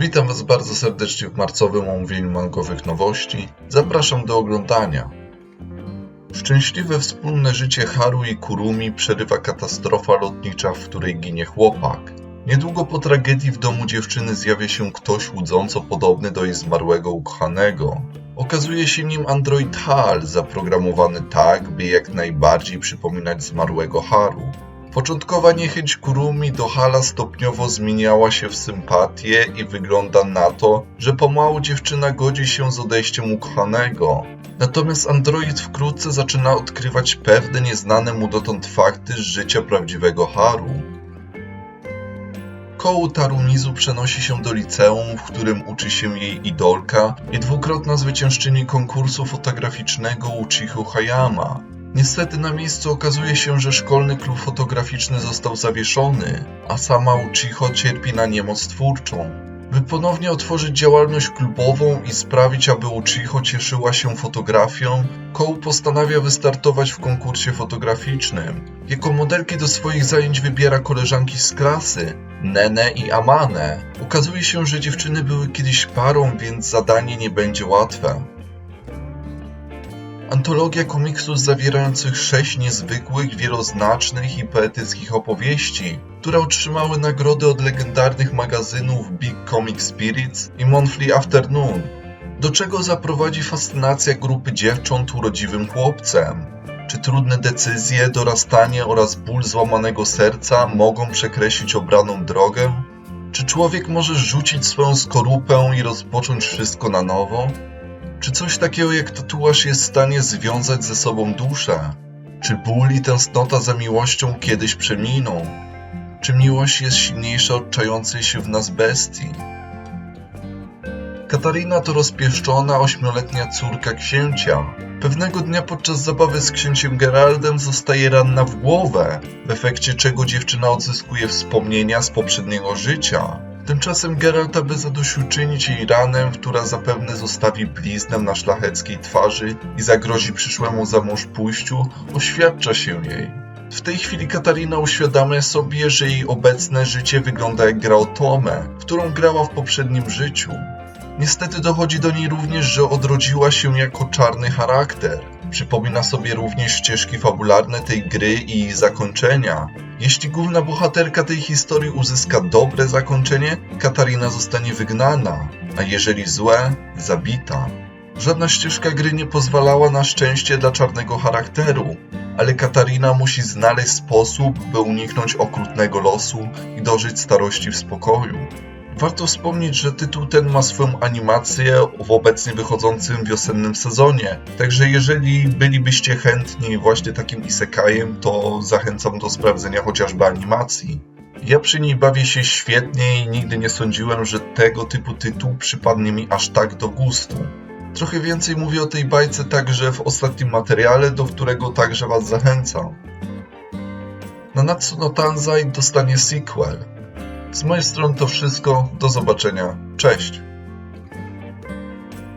Witam Was bardzo serdecznie w marcowym omówieniu mangowych nowości. Zapraszam do oglądania. Szczęśliwe wspólne życie Haru i Kurumi przerywa katastrofa lotnicza, w której ginie chłopak. Niedługo po tragedii w domu dziewczyny zjawia się ktoś łudząco podobny do jej zmarłego ukochanego. Okazuje się nim android HAL, zaprogramowany tak, by jak najbardziej przypominać zmarłego Haru. Początkowa niechęć Kurumi do Hala stopniowo zmieniała się w sympatię i wygląda na to, że pomału dziewczyna godzi się z odejściem ukochanego. Natomiast android wkrótce zaczyna odkrywać pewne nieznane mu dotąd fakty z życia prawdziwego Haru. Koło Tarumizu przenosi się do liceum, w którym uczy się jej idolka i dwukrotna zwyciężczyni konkursu fotograficznego Uchiho Hayama. Niestety na miejscu okazuje się, że szkolny klub fotograficzny został zawieszony, a sama Uchiho cierpi na niemoc twórczą. By ponownie otworzyć działalność klubową i sprawić, aby Uchiho cieszyła się fotografią, Kou postanawia wystartować w konkursie fotograficznym. Jako modelki do swoich zajęć wybiera koleżanki z klasy, Nene i Amane. Okazuje się, że dziewczyny były kiedyś parą, więc zadanie nie będzie łatwe. Antologia komiksów zawierających sześć niezwykłych, wieloznacznych i poetyckich opowieści, które otrzymały nagrody od legendarnych magazynów Big Comic Spirits i Monthly Afternoon. Do czego zaprowadzi fascynacja grupy dziewcząt urodziwym chłopcem? Czy trudne decyzje, dorastanie oraz ból złamanego serca mogą przekreślić obraną drogę? Czy człowiek może rzucić swoją skorupę i rozpocząć wszystko na nowo? Czy coś takiego jak tatuaż jest w stanie związać ze sobą duszę? Czy ból i tęsknota za miłością kiedyś przeminą? Czy miłość jest silniejsza od czającej się w nas bestii? Katarina to rozpieszczona ośmioletnia córka księcia. Pewnego dnia podczas zabawy z księciem Geraldem zostaje ranna w głowę, w efekcie czego dziewczyna odzyskuje wspomnienia z poprzedniego życia. Tymczasem Geralt, aby zadośćuczynić jej ranę, która zapewne zostawi bliznę na szlacheckiej twarzy i zagrozi przyszłemu za mąż pójściu, oświadcza się jej. W tej chwili Katarina uświadamia sobie, że jej obecne życie wygląda jak gra o Tomę, którą grała w poprzednim życiu. Niestety dochodzi do niej również, że odrodziła się jako czarny charakter. Przypomina sobie również ścieżki fabularne tej gry i jej zakończenia. Jeśli główna bohaterka tej historii uzyska dobre zakończenie, Katarina zostanie wygnana, a jeżeli złe, zabita. Żadna ścieżka gry nie pozwalała na szczęście dla czarnego charakteru, ale Katarina musi znaleźć sposób, by uniknąć okrutnego losu i dożyć starości w spokoju. Warto wspomnieć, że tytuł ten ma swoją animację w obecnie wychodzącym wiosennym sezonie. Także jeżeli bylibyście chętni właśnie takim isekajem, to zachęcam do sprawdzenia chociażby animacji. Ja przy niej bawię się świetnie i nigdy nie sądziłem, że tego typu tytuł przypadnie mi aż tak do gustu. Trochę więcej mówię o tej bajce także w ostatnim materiale, do którego także Was zachęcam. Nanatsu no Tanzai dostanie sequel. Z mojej strony to wszystko. Do zobaczenia. Cześć.